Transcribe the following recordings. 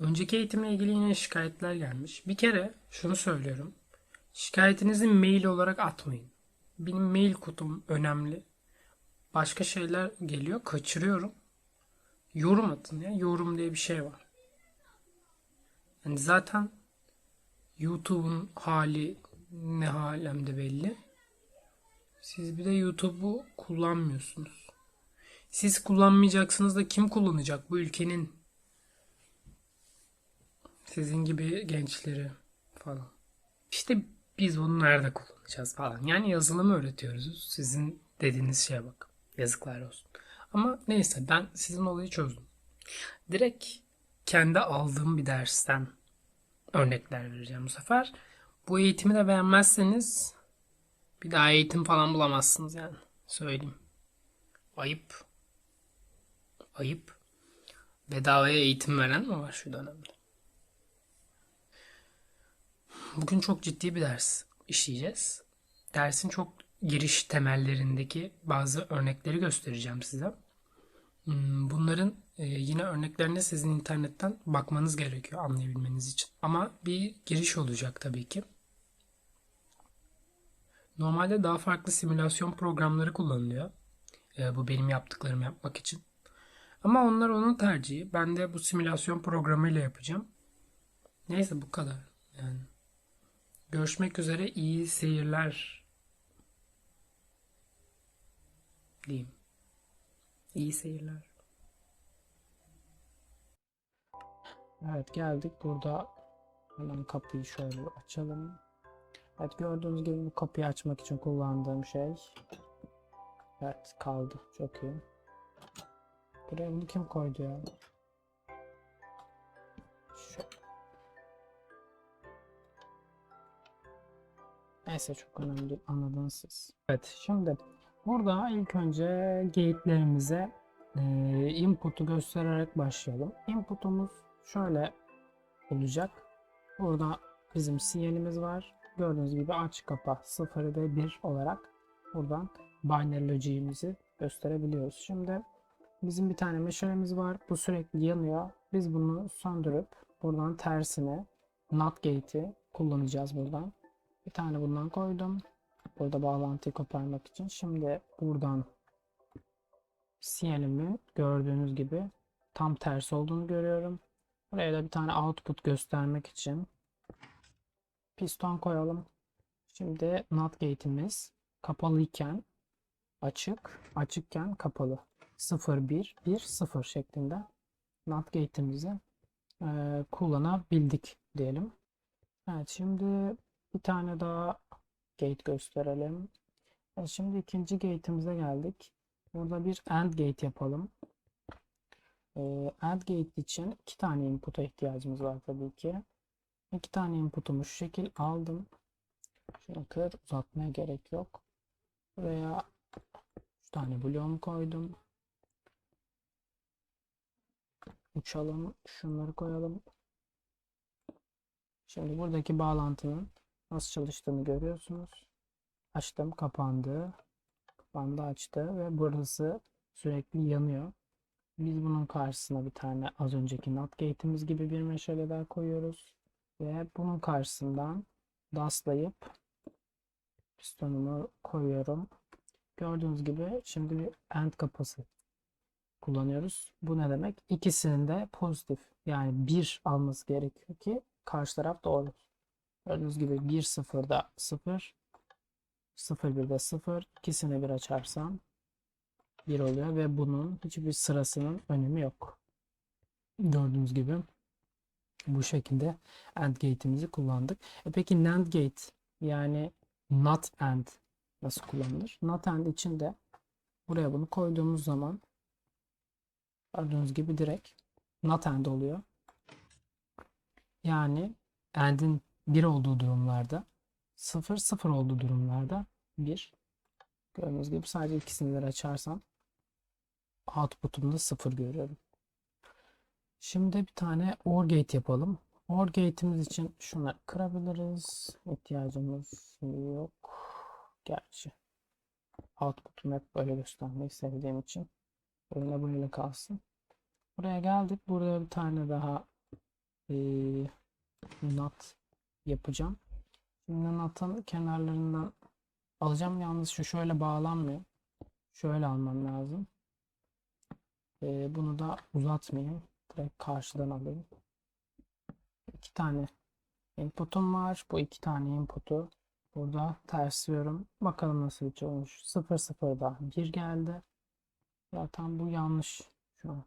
Önceki eğitimle ilgili yine şikayetler gelmiş. Bir kere şunu söylüyorum. Şikayetinizi mail olarak atmayın. Benim mail kutum önemli. Başka şeyler geliyor, kaçırıyorum. Yorum atın ya. Yorum diye bir şey var. Yani zaten YouTube'un hali ne halemde belli. Siz bir de YouTube'u kullanmıyorsunuz. Siz kullanmayacaksınız da kim kullanacak bu ülkenin sizin gibi gençleri falan. İşte biz bunu nerede kullanacağız falan. Yani yazılımı öğretiyoruz. Sizin dediğiniz şeye bak. Yazıklar olsun. Ama neyse ben sizin olayı çözdüm. Direkt kendi aldığım bir dersten örnekler vereceğim bu sefer. Bu eğitimi de beğenmezseniz bir daha eğitim falan bulamazsınız yani. Söyleyeyim. Ayıp. Ayıp. Bedavaya eğitim veren mi var şu dönemde? Bugün çok ciddi bir ders işleyeceğiz. Dersin çok giriş temellerindeki bazı örnekleri göstereceğim size. Hmm, Bunların e, yine örneklerine sizin internetten bakmanız gerekiyor anlayabilmeniz için. Ama bir giriş olacak tabii ki. Normalde daha farklı simülasyon programları kullanılıyor. E, bu benim yaptıklarımı yapmak için. Ama onlar onun tercihi. Ben de bu simülasyon programıyla yapacağım. Neyse bu kadar. Yani görüşmek üzere iyi seyirler diyeyim. İyi seyirler. Evet geldik. Burada hemen kapıyı şöyle açalım. Evet gördüğünüz gibi bu kapıyı açmak için kullandığım şey. Evet kaldı. Çok iyi. Buraya bunu kim koydu ya? Şu. Neyse çok önemli. Anladınız siz. Evet şimdi burada ilk önce gate'lerimize e, input'u göstererek başlayalım. Input'umuz şöyle olacak. Burada bizim sinyalimiz var. Gördüğünüz gibi aç kapa 0 ve 1 olarak buradan binary logic'imizi gösterebiliyoruz. Şimdi bizim bir tane meşalemiz var. Bu sürekli yanıyor. Biz bunu söndürüp buradan tersine not gate'i kullanacağız buradan. Bir tane bundan koydum. Burada bağlantıyı koparmak için. Şimdi buradan sinyalimi gördüğünüz gibi tam tersi olduğunu görüyorum. Buraya da bir tane output göstermek için piston koyalım. Şimdi NOT gate'imiz kapalıyken açık, açıkken kapalı. 0 1 1 0 şeklinde NOT gate'imizi e, kullanabildik diyelim. Evet şimdi bir tane daha gate gösterelim. Evet, şimdi ikinci gate'imize geldik. Burada bir AND gate yapalım. Ee, AND gate için iki tane input'a ihtiyacımız var tabii ki. İki tane input'umu şu şekil aldım. Şunu kır uzatmaya gerek yok. Buraya üç tane bloğumu koydum. Uçalım. Şunları koyalım. Şimdi buradaki bağlantının nasıl çalıştığını görüyorsunuz. Açtım, kapandı. Kapandı, açtı ve burası sürekli yanıyor. Biz bunun karşısına bir tane az önceki NOT gate'imiz gibi bir meşale daha koyuyoruz. Ve bunun karşısından daslayıp pistonumu koyuyorum. Gördüğünüz gibi şimdi bir AND kapısı kullanıyoruz. Bu ne demek? İkisinin de pozitif yani 1 alması gerekiyor ki karşı taraf doğru. Gördüğünüz gibi 1 0'da 0 0 1'de 0 ikisini bir açarsam 1 oluyor ve bunun hiçbir sırasının önemi yok. Gördüğünüz gibi bu şekilde AND gate'imizi kullandık. E peki NAND gate yani not AND nasıl kullanılır? Not AND için de buraya bunu koyduğumuz zaman gördüğünüz gibi direkt not AND oluyor. Yani AND'in 1 olduğu durumlarda 0 0 olduğu durumlarda 1 gördüğünüz gibi sadece ikisini de açarsam output'umda 0 görüyorum. Şimdi bir tane OR gate yapalım. OR gate'imiz için şunları kırabiliriz. İhtiyacımız yok. Gerçi output'umu hep böyle göstermeyi sevdiğim için böyle böyle kalsın. Buraya geldik. Burada bir tane daha eee nut yapacağım. Şimdi nut'ın kenarlarından alacağım. Yalnız şu şöyle bağlanmıyor. Şöyle almam lazım. Eee, bunu da uzatmayayım. Direkt karşıdan alayım. İki tane input'um var. Bu iki tane input'u burada tersliyorum. Bakalım nasıl bir şey olmuş. 0 0'da 1 geldi. Zaten bu yanlış şu an.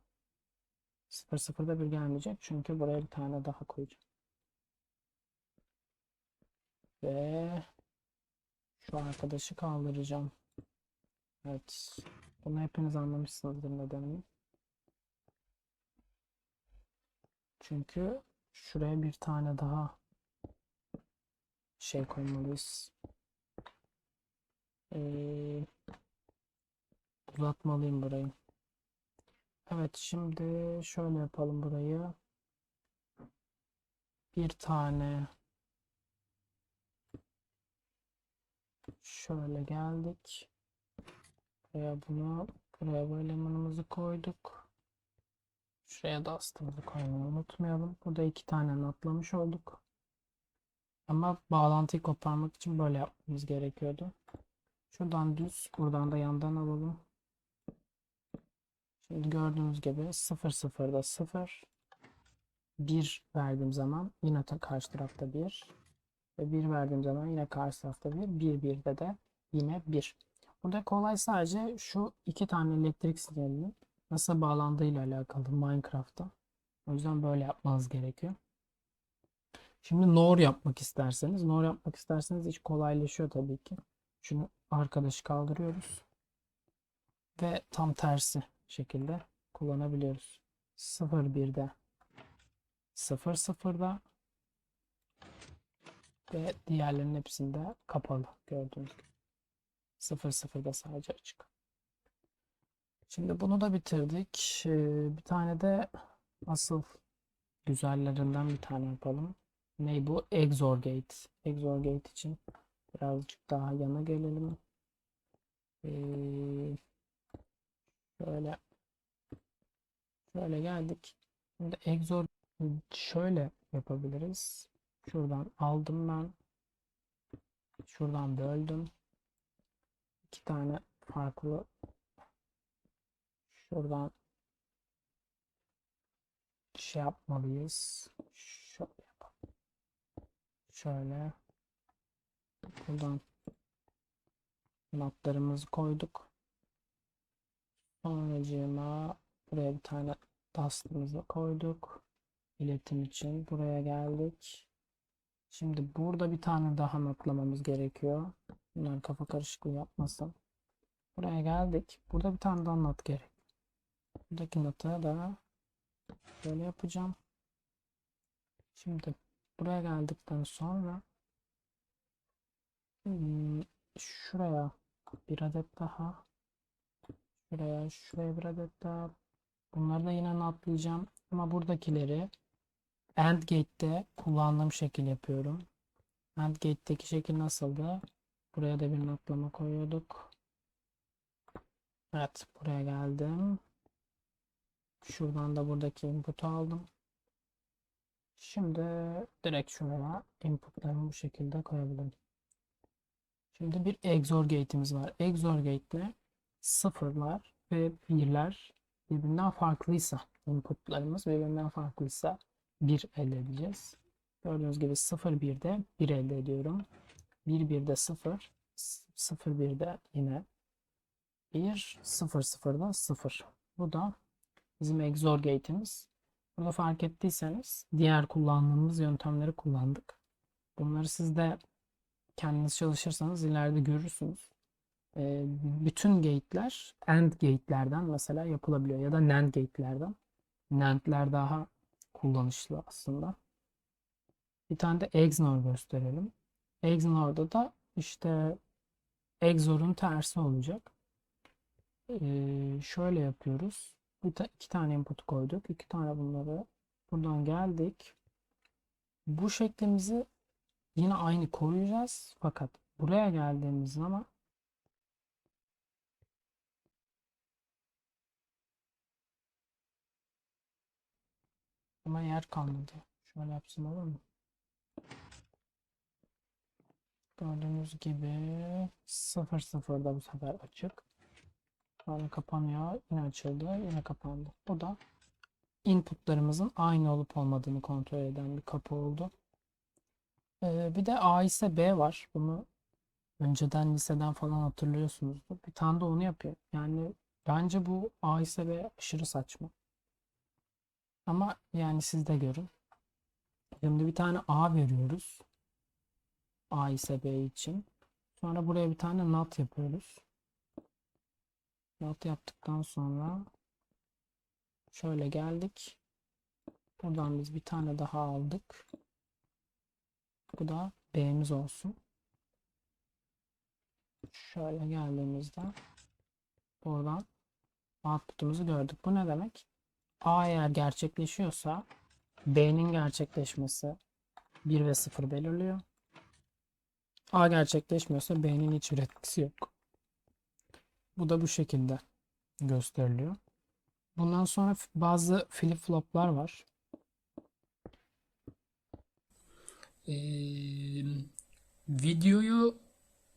0 0'da 1 gelmeyecek. Çünkü buraya bir tane daha koyacağım. Ve şu arkadaşı kaldıracağım. Evet. Bunu hepiniz anlamışsınızdır nedenini. Çünkü şuraya bir tane daha şey koymalıyız. Ee, uzatmalıyım burayı. Evet şimdi şöyle yapalım burayı. Bir tane şöyle geldik. Buraya bunu buraya bu elemanımızı koyduk. Şuraya da astımızı koymayı unutmayalım. Burada iki tane atlamış olduk. Ama bağlantıyı koparmak için böyle yapmamız gerekiyordu. Şuradan düz, buradan da yandan alalım. Şimdi gördüğünüz gibi 0 0'da 0 1 verdiğim zaman yine karşı tarafta 1 ve 1 verdiğim zaman yine karşı tarafta 1 1 1'de de yine 1. Burada kolay sadece şu iki tane elektrik sinyalinin nasıl bağlandığıyla alakalı Minecraft'ta. O yüzden böyle yapmanız gerekiyor. Şimdi NOR yapmak isterseniz, NOR yapmak isterseniz iş kolaylaşıyor tabii ki. Şunu arkadaşı kaldırıyoruz. Ve tam tersi şekilde kullanabiliyoruz. 0 1'de 0 0'da ve diğerlerinin hepsinde kapalı gördüğünüz gibi. 0 0'da sadece açık. Şimdi bunu da bitirdik. Ee, bir tane de asıl güzellerinden bir tane yapalım. Ne bu? XOR gate. XOR gate için birazcık daha yana gelelim. Ee, şöyle şöyle geldik. Şimdi XOR şöyle yapabiliriz. Şuradan aldım ben. Şuradan böldüm. İki tane farklı şuradan şey yapmalıyız. Şöyle yapalım. Şöyle buradan notlarımızı koyduk. Sonracığıma buraya bir tane dust'ımızı koyduk. İletim için buraya geldik. Şimdi burada bir tane daha notlamamız gerekiyor. Bunlar kafa karışıklığı yapmasın. Buraya geldik. Burada bir tane daha not gerek. Buradaki notu da böyle yapacağım. Şimdi buraya geldikten sonra hmm, şuraya bir adet daha şuraya şuraya bir adet daha bunları da yine notlayacağım ama buradakileri AND gate'te kullandığım şekil yapıyorum. AND gate'teki şekil nasıldı? Buraya da bir notlama koyuyorduk. Evet, buraya geldim. Şuradan da buradaki input'u aldım. Şimdi direkt şuraya input'larımı bu şekilde koyabilirim. Şimdi bir XOR gate'imiz var. XOR gate ne? Sıfırlar ve birler birbirinden farklıysa input'larımız birbirinden farklıysa 1 elde edeceğiz. Gördüğünüz gibi 0 1'de 1 elde ediyorum. 1 1'de 0 0 1'de yine 1 0 0'da 0. Bu da bizim XOR gate'imiz. Burada fark ettiyseniz diğer kullandığımız yöntemleri kullandık. Bunları siz de kendiniz çalışırsanız ileride görürsünüz. Ee, bütün gate'ler AND gate'lerden mesela yapılabiliyor ya da NAND gate'lerden. NAND'ler daha kullanışlı aslında. Bir tane de XNOR gösterelim. XNOR'da da işte XOR'un tersi olacak. Ee, şöyle yapıyoruz. Bir ta iki tane input koyduk. iki tane bunları buradan geldik. Bu şeklimizi yine aynı koruyacağız. Fakat buraya geldiğimiz zaman ama yer kalmadı. Şöyle yapsam olur mu? Gördüğünüz gibi 0 da bu sefer açık. Sonra kapanıyor. Yine açıldı. Yine kapandı. Bu da inputlarımızın aynı olup olmadığını kontrol eden bir kapı oldu. Ee, bir de A ise B var. Bunu önceden liseden falan hatırlıyorsunuzdur. Bir tane de onu yapıyor. Yani bence bu A ise B aşırı saçma. Ama yani siz de görün. Şimdi bir tane A veriyoruz. A ise B için. Sonra buraya bir tane NOT yapıyoruz. NOT yaptıktan sonra şöyle geldik. Buradan biz bir tane daha aldık. Bu da B'miz olsun. Şöyle geldiğimizde buradan output'umuzu gördük. Bu ne demek? A eğer gerçekleşiyorsa B'nin gerçekleşmesi 1 ve 0 belirliyor. A gerçekleşmiyorsa B'nin hiçbir etkisi yok. Bu da bu şekilde gösteriliyor. Bundan sonra bazı flip floplar var. Ee, videoyu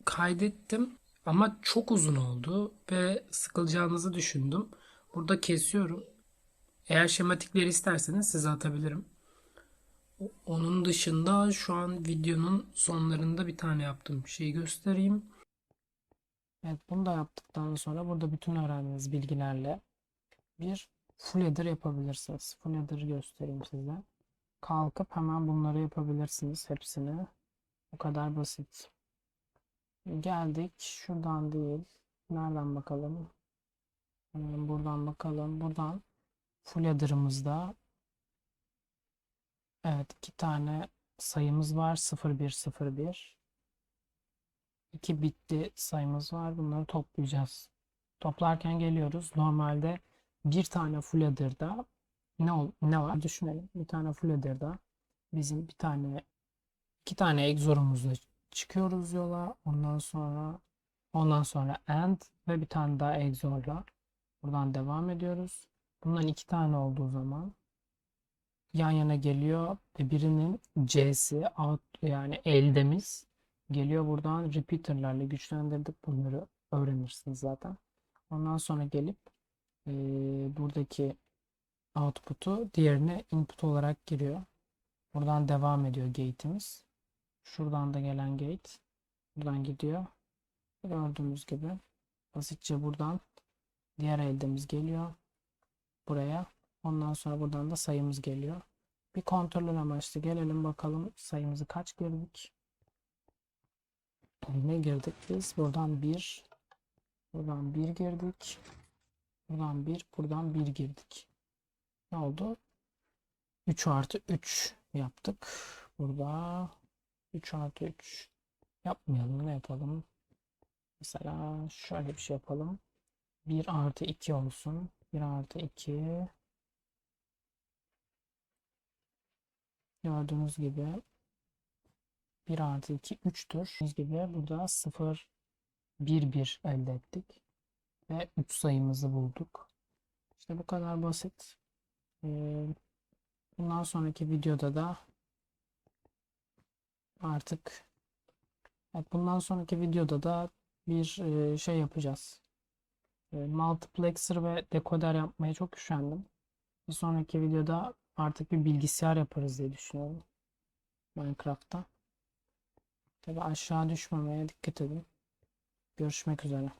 kaydettim ama çok uzun oldu ve sıkılacağınızı düşündüm. Burada kesiyorum. Eğer şematikleri isterseniz size atabilirim. Onun dışında şu an videonun sonlarında bir tane yaptığım şeyi göstereyim. Evet bunu da yaptıktan sonra burada bütün öğrendiğiniz bilgilerle bir full header yapabilirsiniz. Full header göstereyim size. Kalkıp hemen bunları yapabilirsiniz hepsini. Bu kadar basit. Geldik. Şuradan değil. Nereden bakalım? Hemen buradan bakalım. Buradan full header'ımızda evet iki tane sayımız var. 0101 2 bitli sayımız var. Bunları toplayacağız. Toplarken geliyoruz. Normalde bir tane full header'da ne ol ne var? Düşünelim. Bir tane full header'da bizim bir tane iki tane egzorumuzla çıkıyoruz yola. Ondan sonra ondan sonra and ve bir tane daha egzorla buradan devam ediyoruz. Bundan iki tane olduğu zaman yan yana geliyor ve birinin C'si yani eldemiz geliyor buradan repeater'larla güçlendirdik bunları öğrenirsiniz zaten. Ondan sonra gelip eee, buradaki output'u diğerine input olarak giriyor. Buradan devam ediyor gate'imiz. Şuradan da gelen gate buradan gidiyor. Gördüğünüz gibi basitçe buradan diğer eldemiz geliyor buraya. Ondan sonra buradan da sayımız geliyor. Bir kontrol amaçlı gelelim bakalım sayımızı kaç girdik. Ne girdik biz? Buradan 1 buradan 1 girdik. Buradan 1 buradan 1 girdik. Ne oldu? 3 artı 3 yaptık. Burada 3 artı 3 yapmayalım. Ne yapalım? Mesela şöyle bir şey yapalım. 1 artı 2 olsun. 1 artı 2 gördüğünüz gibi 1 artı 2 3'tür. Gördüğünüz gibi burada 0 1 1 elde ettik. Ve 3 sayımızı bulduk. İşte bu kadar basit. Ee, bundan sonraki videoda da artık evet, bundan sonraki videoda da bir e, şey yapacağız. E, multiplexer ve dekoder yapmaya çok üşendim. Bir sonraki videoda artık bir bilgisayar yaparız diye düşünüyorum. Minecraft'ta. Tabi aşağı düşmemeye dikkat edin. Görüşmek üzere.